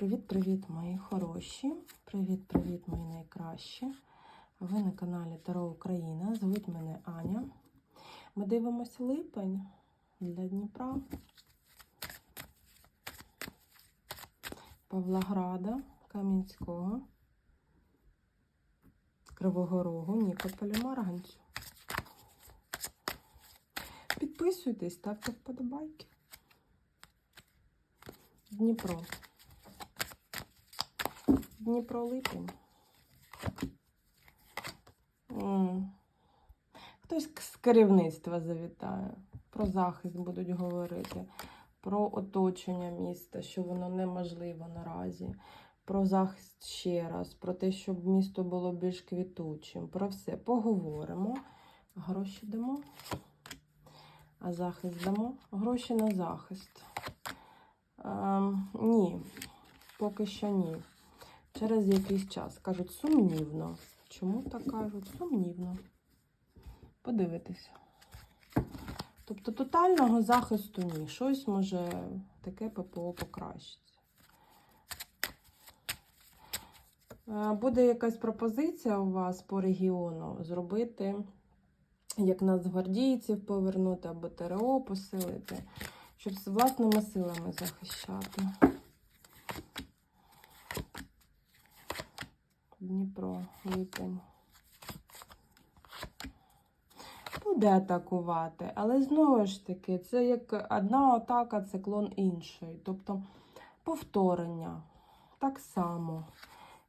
Привіт-привіт, мої хороші! Привіт-привіт, мої найкращі! Ви на каналі Таро Україна. Звуть мене Аня. Ми дивимося липень для Дніпра, Павлограда, Кам'янського, Кривого Рогу, Нікополя, Марганцю. Підписуйтесь, ставте вподобайки. Дніпро. Дніпро липень. Хтось з керівництва завітає. Про захист будуть говорити, про оточення міста, що воно неможливо наразі. Про захист ще раз, про те, щоб місто було більш квітучим. Про все поговоримо. Гроші дамо. А захист дамо? Гроші на захист. Ем, ні, поки що ні. Через якийсь час. Кажуть, сумнівно. Чому так кажуть? Сумнівно. Подивитися. Тобто тотального захисту ні. Щось може таке ППО покращиться. Е, Буде якась пропозиція у вас по регіону зробити, як нацгвардійців повернути або ТРО посилити, щоб з власними силами захищати. Дніпро, липень. Буде атакувати, але знову ж таки, це як одна атака, це клон іншої. Тобто повторення так само,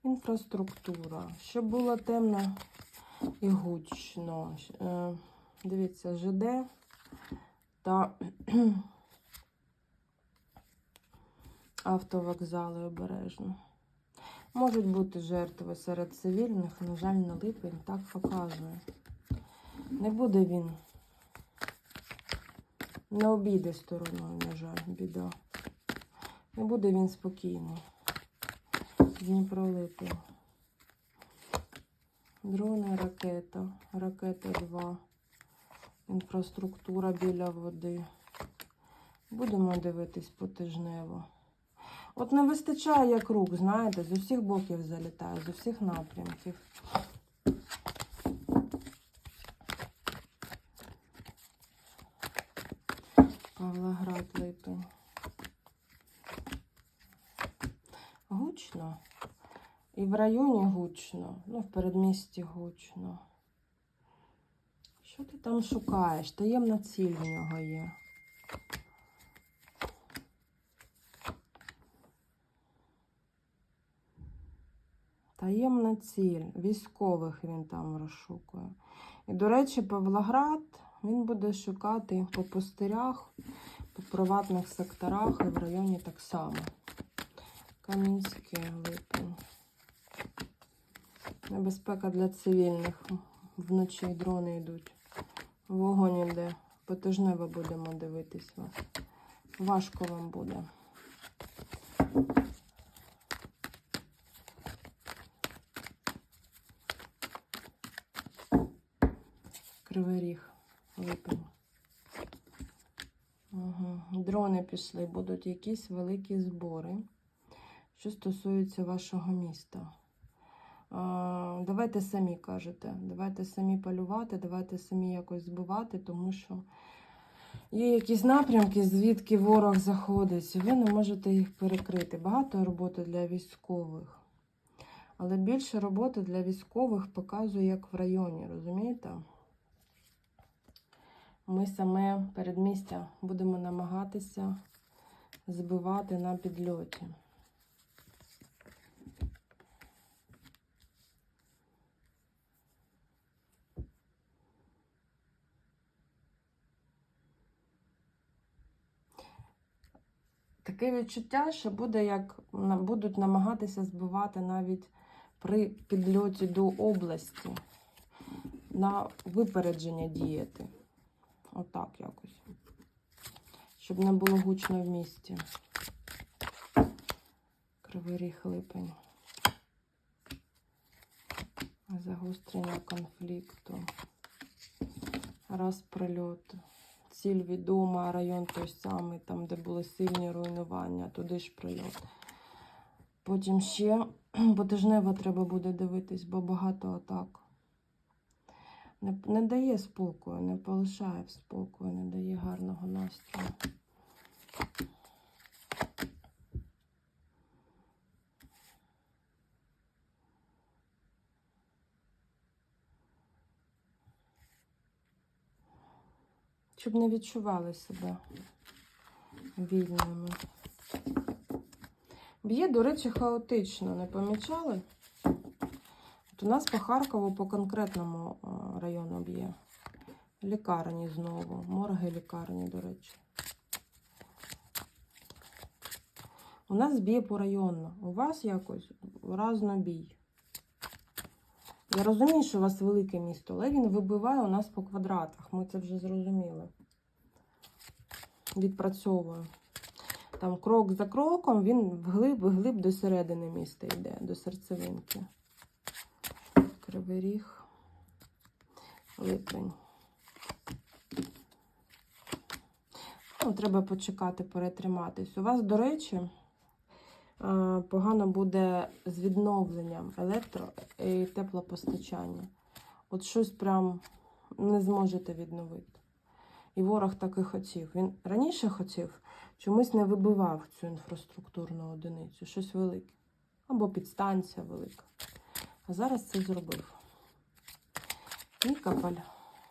інфраструктура, щоб було темно і гучно. Е, Дивіться, ЖД та автовокзали обережно. Можуть бути жертви серед цивільних, на жаль, на липень так показує. Не буде він. Не обійде стороною, на жаль, біда. Не буде він спокійний. Дніпро липень. Дрони, ракета. Ракета 2. Інфраструктура біля води. Будемо дивитись потижнево. От не вистачає як рук, знаєте, з усіх боків залітає, з усіх напрямків. Павлоград липень. Гучно. І в районі гучно, ну, в передмісті гучно. Що ти там шукаєш? Таємна ціль в нього є. Таємна ціль. Військових він там розшукує. І, до речі, Павлоград він буде шукати по пустирях, по приватних секторах і в районі так само. Кам'янське липень. Небезпека для цивільних. Вночі дрони йдуть. Вогонь іде. Потижнево будемо дивитись вас. Важко вам буде. Кривий ріг, липень. Угу. Дрони пішли, будуть якісь великі збори, що стосується вашого міста. А, давайте самі кажете, давайте самі полювати, давайте самі якось збивати, тому що є якісь напрямки, звідки ворог заходить, і ви не можете їх перекрити. Багато роботи для військових. Але більше роботи для військових показує, як в районі, розумієте? Ми саме передмістя будемо намагатися збивати на підльоті. Таке відчуття, що буде як будуть намагатися збивати навіть при підльоті до області на випередження діяти. Отак якось. Щоб не було гучно в місті. Кривий ріг липень. Загострення конфлікту. Раз прильот. Ціль відома, район той самий, там, де були сильні руйнування, туди ж прильот. Потім ще потижнево треба буде дивитись, бо багато атак. Не, не дає спокою, не полишає спокою, не дає гарного настрою. Щоб не відчували себе вільними. Б'є, до речі, хаотично, не помічали? У нас по Харкову по конкретному району б'є. Лікарні знову. Морги лікарні, до речі. У нас б'є порайонно. У вас якось разнобій. Я розумію, що у вас велике місто, але він вибиває у нас по квадратах. Ми це вже зрозуміли. Відпрацьовує. Там крок за кроком він вглиб, вглиб до середини міста йде, до серцевинки. Кривий ріг, липень. Ну, треба почекати, перетриматись. У вас, до речі, е, погано буде з відновленням електро і теплопостачання. От щось прям не зможете відновити. І ворог так і хотів. Він раніше хотів, чомусь не вибивав цю інфраструктурну одиницю, щось велике. Або підстанція велика. Зараз це зробив. Нікополь,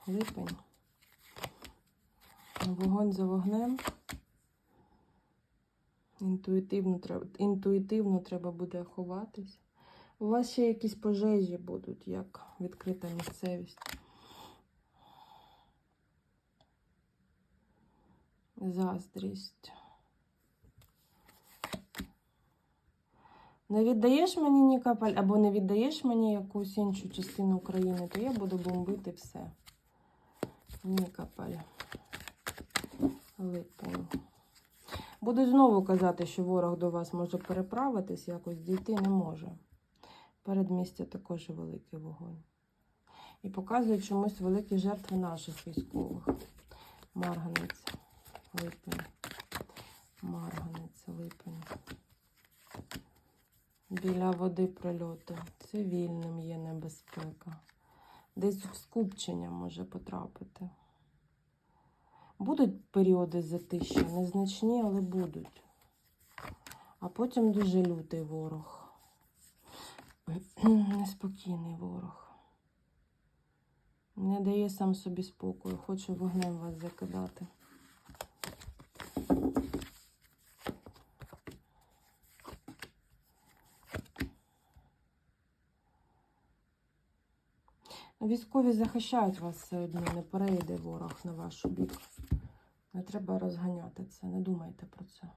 липень. Вогонь за вогнем. Інтуїтивно треба, інтуїтивно треба буде ховатись. У вас ще якісь пожежі будуть, як відкрита місцевість. Заздрість. Не віддаєш мені Нікополь, або не віддаєш мені якусь іншу частину України, то я буду бомбити все. Нікополь. Липень. Буду знову казати, що ворог до вас може переправитись, якось дійти не може. Передмістя також великий вогонь. І показує чомусь великі жертви наших військових. Марганець, липень. Марганець, липень. Біля води прильоти. Цивільним є небезпека. Десь в скупчення може потрапити. Будуть періоди затища, незначні, але будуть. А потім дуже лютий ворог. Неспокійний ворог. Не дає сам собі спокою, хоче вогнем вас закидати. Військові захищають вас все одно, не перейде ворог на ваш бік. Не треба розганяти це, не думайте про це.